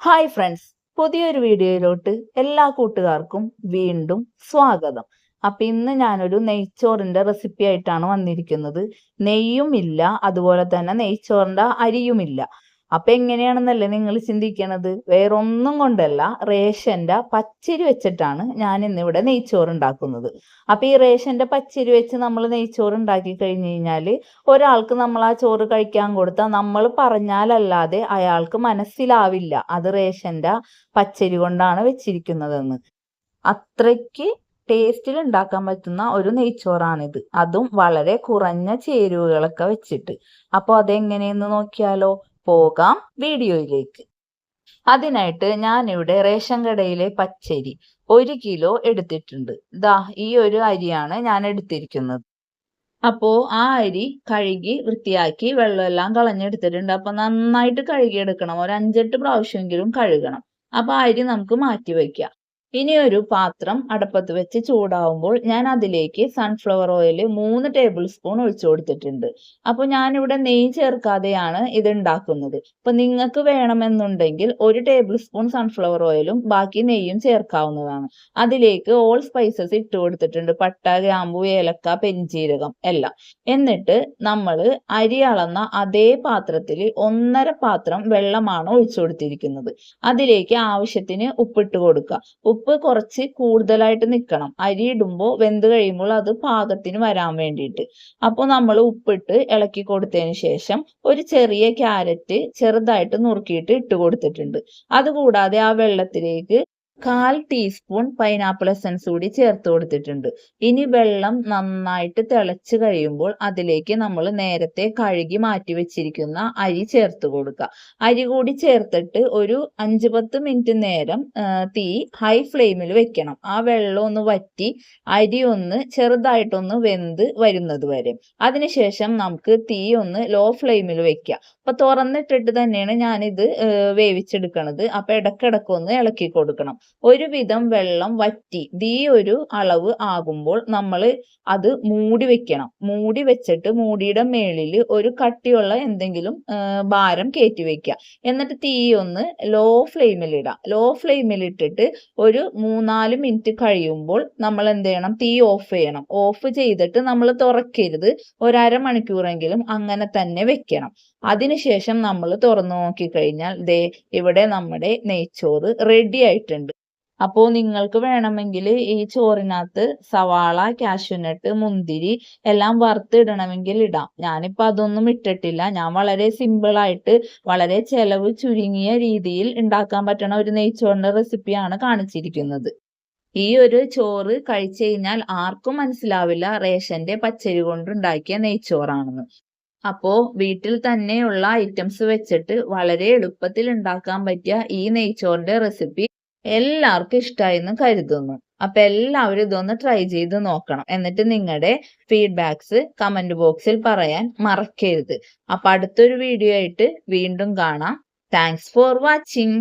Hi friends പുതിയൊരു വീഡിയോയിലോട്ട് എല്ലാ കൂട്ടുകാർക്കും വീണ്ടും സ്വാഗതം. അപ്പൊ ഇന്ന് ഞാനൊരു നെയ്ച്ചോറിന്റെ റെസിപ്പി ആയിട്ടാണ് വന്നിരിക്കുന്നത്. നെയ്യും ഇല്ല അതുപോലെ തന്നെ നെയ്ച്ചോറിന്റെ അരിയുമില്ല അപ്പൊ എങ്ങനെയാണെന്നല്ലേ നിങ്ങൾ ചിന്തിക്കണത്? വേറൊന്നും കൊണ്ടല്ല റേഷന്റെ പച്ചരി വെച്ചിട്ടാണ് ഞാൻ ഇന്നിവിടെ നെയ്ച്ചോറ് ഉണ്ടാക്കുന്നത് അപ്പൊ ഈ റേഷന്റെ പച്ചരി വെച്ച് നമ്മൾ നെയ്ച്ചോറ് ഉണ്ടാക്കി കഴിഞ്ഞു കഴിഞ്ഞാൽ ഒരാൾക്ക് നമ്മൾ ആ ചോറ് കഴിക്കാൻ കൊടുത്താൽ നമ്മൾ പറഞ്ഞാലല്ലാതെ അയാൾക്ക് മനസ്സിലാവില്ല അത് റേഷന്റെ പച്ചരി കൊണ്ടാണ് വെച്ചിരിക്കുന്നതെന്ന്. അത്രയ്ക്ക് ടേസ്റ്റിൽ ഉണ്ടാക്കാൻ പറ്റുന്ന ഒരു നെയ്ച്ചോറാണിത്. അതും വളരെ കുറഞ്ഞ ചേരുവകളൊക്കെ വെച്ചിട്ട്. അപ്പോൾ അതെങ്ങനെയെന്ന് നോക്കിയാലോ? പോകാം വീഡിയോയിലേക്ക്. അതിനായിട്ട് ഞാനിവിടെ റേഷൻ കടയിലെ പച്ചരി ഒരു കിലോ എടുത്തിട്ടുണ്ട്. ദാ ഈ ഒരു അരിയാണ് ഞാൻ എടുത്തിരിക്കുന്നത്. അപ്പോ ആ അരി കഴുകി വൃത്തിയാക്കി വെള്ളമെല്ലാം കളഞ്ഞെടുത്തിട്ടുണ്ട്. അപ്പൊ നന്നായിട്ട് കഴുകിയെടുക്കണം. ഒരു അഞ്ചെട്ട് പ്രാവശ്യമെങ്കിലും കഴുകണം. അപ്പൊ അരി നമുക്ക് മാറ്റി വെക്കാം ഇനി ഒരു പാത്രം അടുപ്പത്ത് വെച്ച് ചൂടാവുമ്പോൾ ഞാൻ അതിലേക്ക് സൺഫ്ലവർ ഓയിൽ മൂന്ന് ടേബിൾ സ്പൂൺ ഒഴിച്ചു കൊടുത്തിട്ടുണ്ട്. അപ്പോൾ ഞാനിവിടെ നെയ്യ് ചേർക്കാതെയാണ് ഇത് ഉണ്ടാക്കുന്നത് അപ്പൊ നിങ്ങൾക്ക് വേണമെന്നുണ്ടെങ്കിൽ ഒരു ടേബിൾ സ്പൂൺ സൺഫ്ലവർ ഓയിലും ബാക്കി നെയ്യും ചേർക്കാവുന്നതാണ്. അതിലേക്ക് ഓൾ സ്പൈസസ് ഇട്ട് കൊടുത്തിട്ടുണ്ട്. പട്ട ഗ്രാമ്പു ഏലക്ക പെരിഞ്ചീരകം എല്ലാം. എന്നിട്ട് നമ്മൾ അരി അളന്ന അതേ പാത്രത്തിൽ ഒന്നര പാത്രം വെള്ളമാണ് ഒഴിച്ചു കൊടുത്തിരിക്കുന്നത്. അതിലേക്ക് ആവശ്യത്തിന് ഉപ്പിട്ട് കൊടുക്കുക. ഉപ്പ് കുറച്ച് കൂടുതലായിട്ട് നിൽക്കണം അരി ഇടുമ്പോൾ വെന്ത് കഴിയുമ്പോൾ അത് പാകത്തിന് വരാൻ വേണ്ടിയിട്ട്. അപ്പോൾ നമ്മൾ ഉപ്പിട്ട് ഇളക്കി കൊടുത്തതിന് ശേഷം ഒരു ചെറിയ ക്യാരറ്റ് ചെറുതായിട്ട് നുറുക്കിയിട്ട് ഇട്ട് കൊടുത്തിട്ടുണ്ട്. അതുകൂടാതെ ആ വെള്ളത്തിലേക്ക് കാൽ ടീസ്പൂൺ പൈനാപ്പിൾ എസൻസ് കൂടി ചേർത്ത് കൊടുത്തിട്ടുണ്ട്. ഇനി വെള്ളം നന്നായിട്ട് തിളച്ച് കഴിയുമ്പോൾ അതിലേക്ക് നമ്മൾ നേരത്തെ കഴുകി മാറ്റി വെച്ചിരിക്കുന്ന അരി ചേർത്ത് കൊടുക്കുക. അരി കൂടി ചേർത്തിട്ട് ഒരു അഞ്ച് പത്ത് മിനിറ്റ് നേരം തീ ഹൈ ഫ്ലെയിമിൽ വെക്കണം. ആ വെള്ളം ഒന്ന് വറ്റി അരി ഒന്ന് ചെറുതായിട്ടൊന്ന് വെന്ത് വരുന്നത് വരെ. അതിനുശേഷം നമുക്ക് തീ ഒന്ന് ലോ ഫ്ലെയിമിൽ വെക്കുക. അപ്പൊ തുറന്നിട്ടിട്ട് തന്നെയാണ് ഞാനിത് വേവിച്ചെടുക്കണത്. അപ്പൊ ഇടക്കിടക്ക് ഒന്ന് ഇളക്കി കൊടുക്കണം. ഒരുവിധം വെള്ളം വറ്റി ഈ ഒരു അളവ് ആകുമ്പോൾ നമ്മൾ അത് മൂടി വെക്കണം. മൂടി വെച്ചിട്ട് മൂടിയുടെ മേളിൽ ഒരു കട്ടിയുള്ള എന്തെങ്കിലും ഭാരം കയറ്റി വെക്കുക. എന്നിട്ട് തീ ഒന്ന് ലോ ഫ്ലെയിമിൽ ഇടാം. ലോ ഫ്ലെയിമിൽ ഇട്ടിട്ട് ഒരു മൂന്നാൽ മിനിറ്റ് കഴിയുമ്പോൾ നമ്മൾ എന്ത് ചെയ്യണം? തീ ഓഫ് ചെയ്യണം. ഓഫ് ചെയ്തിട്ട് നമ്മൾ തുറക്കരുത്. ഒരര മണിക്കൂറെങ്കിലും അങ്ങനെ തന്നെ വെക്കണം. അതിനുശേഷം നമ്മൾ തുറന്നു നോക്കിക്കഴിഞ്ഞാൽ ദേ ഇവിടെ നമ്മുടെ നെയ്ച്ചോറ് റെഡി ആയിട്ടുണ്ട്. അപ്പോൾ നിങ്ങൾക്ക് വേണമെങ്കിൽ ഈ ചോറിനകത്ത് സവാള കാഷ്യൂനട്ട് മുന്തിരി എല്ലാം വറുത്തിടണമെങ്കിൽ ഇടാം. ഞാനിപ്പോൾ അതൊന്നും ഇട്ടിട്ടില്ല. ഞാൻ വളരെ സിമ്പിൾ ആയിട്ട് വളരെ ചെലവ് ചുരുങ്ങിയ രീതിയിൽ ഉണ്ടാക്കാൻ പറ്റണ ഒരു നെയ്ച്ചോറിന്റെ റെസിപ്പിയാണ് കാണിച്ചിരിക്കുന്നത്. ഈ ഒരു ചോറ് കഴിച്ചു കഴിഞ്ഞാൽ ആർക്കും മനസ്സിലാവില്ല റേഷന്റെ പച്ചരി കൊണ്ടുണ്ടാക്കിയ നെയ്ച്ചോറാണെന്ന്. അപ്പോ വീട്ടിൽ തന്നെയുള്ള ഐറ്റംസ് വെച്ചിട്ട് വളരെ എളുപ്പത്തിൽ ഉണ്ടാക്കാൻ പറ്റിയ ഈ നെയ്ച്ചോറിന്റെ റെസിപ്പി എല്ലാവർക്കും ഇഷ്ടമായെന്ന് കരുതുന്നു. അപ്പൊ എല്ലാവരും ഇതൊന്ന് ട്രൈ ചെയ്ത് നോക്കണം. എന്നിട്ട് നിങ്ങളുടെ ഫീഡ്ബാക്സ് കമന്റ് ബോക്സിൽ പറയാൻ മറക്കരുത്. അപ്പൊ അടുത്തൊരു വീഡിയോ ആയിട്ട് വീണ്ടും കാണാം. Thanks for watching